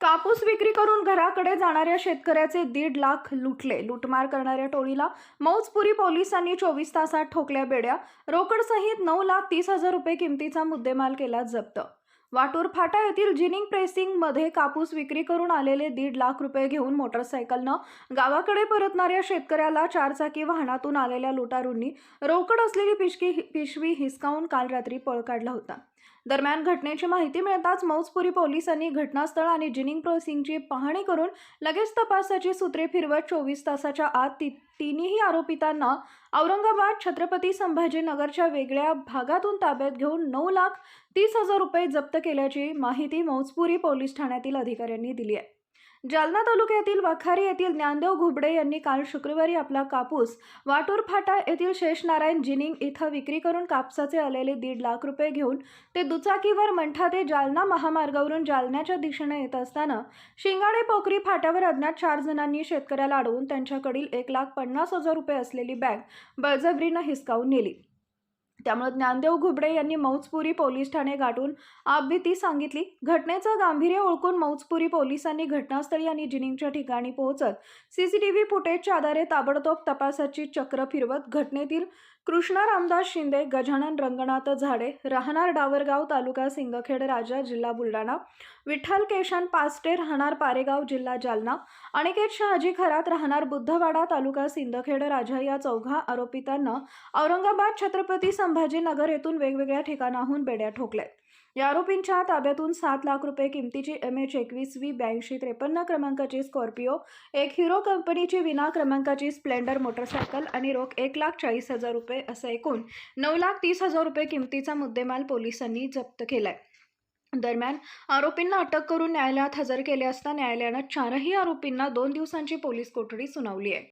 कापूस विक्री करून घराकडे जाणाऱ्या शेतकऱ्याचे दीड लाख लुटले. लुटमार करणाऱ्या टोळीला मौजपुरी पोलिसांनी चोवीस तासात ठोकल्या बेड्या. रोकडसहित नऊ लाख तीस हजार रुपये किमतीचा मुद्देमाल केला जप्त. वाटूर फाटा येथील जिनिंग प्रेसिंगमध्ये कापूस विक्री करून आलेले दीड लाख रुपये घेऊन मोटरसायकलनं गावाकडे परतणाऱ्या शेतकऱ्याला चारचाकी वाहनातून आलेल्या लुटारूंनी रोकड असलेली पिशकी पिशवी हिसकावून काल रात्री पळ काढला होता. दरम्यान घटनेची माहिती मिळताच मौजपुरी पोलिसांनी घटनास्थळ आणि जिनिंग क्रॉसिंगची पाहणी करून लगेच तपासाची सूत्रे फिरवत चोवीस तासाच्या आत ती तिन्ही आरोपितांना औरंगाबाद छत्रपती संभाजीनगरच्या वेगळ्या भागातून ताब्यात घेऊन नऊ लाख तीस हजार रुपये जप्त केल्याची माहिती मौजपुरी पोलीस ठाण्यातील अधिकाऱ्यांनी दिली आहे. जालना तालुक्यातील वखारी येथील ज्ञानदेव घुबडे यांनी काल शुक्रवारी आपला कापूस वाटूर फाटा येथील शेषनारायण जिनिंग इथं विक्री करून कापसाचे आलेले दीड लाख रुपये घेऊन ते दुचाकीवर मंठा ते जालना महामार्गावरून जालन्याच्या दिशेने येत असताना शिंगाडे पोखरी फाट्यावर अज्ञात चार जणांनी शेतकऱ्याला अडवून त्यांच्याकडील एक लाख पन्नास हजार रुपये असलेली बॅग बळजबरीनं हिसकावून नेली. त्यामुळे ज्ञानदेव घुबडे यांनी मौजपुरी पोलीस ठाणे गाठून आपभीती सांगितली. घटनेचं गांभीर्य ओळखून मौजपुरी पोलिसांनी घटनास्थळी आणि जिनिंगच्या ठिकाणी पोहोचत. सीसीटीव्ही फुटेजच्या आधारे ताबडतोब तपासाची चक्र फिरवत घटनेतील कृष्णा रामदास शिंदे गजानन रंगनाथ झाडे राहणार डावरगाव तालुका सिंगखेड राजा जिल्हा बुलढाणा विठ्ठल केशन पास्टे राहणार पारेगाव जिल्हा जालना अनिकेत शहाजी खरात राहणार बुद्धवाडा तालुका सिंदखेड राजा या चौघा आरोपितांना औरंगाबाद छत्रपती संभाजीनगर येथून वेगवेगळ्या ठिकाणाहून बेड्या ठोकल्या. या आरोपींच्या ताब्यातून सात लाख रुपये किमतीची एम एच एकवीस व्ही ब्याऐंशी त्रेपन्न क्रमांकाची स्कॉर्पिओ एक हिरो कंपनीची विना क्रमांकाची स्प्लेंडर मोटरसायकल आणि रोख एक लाख चाळीस हजार रुपये असं एकूण नऊ लाख तीस हजार रुपये किमतीचा मुद्देमाल पोलिसांनी जप्त केलाय. दरम्यान आरोपींना अटक करून न्यायालयात हजर केले असता न्यायालयानं चारही आरोपींना दोन दिवसांची पोलीस कोठडी सुनावली आहे.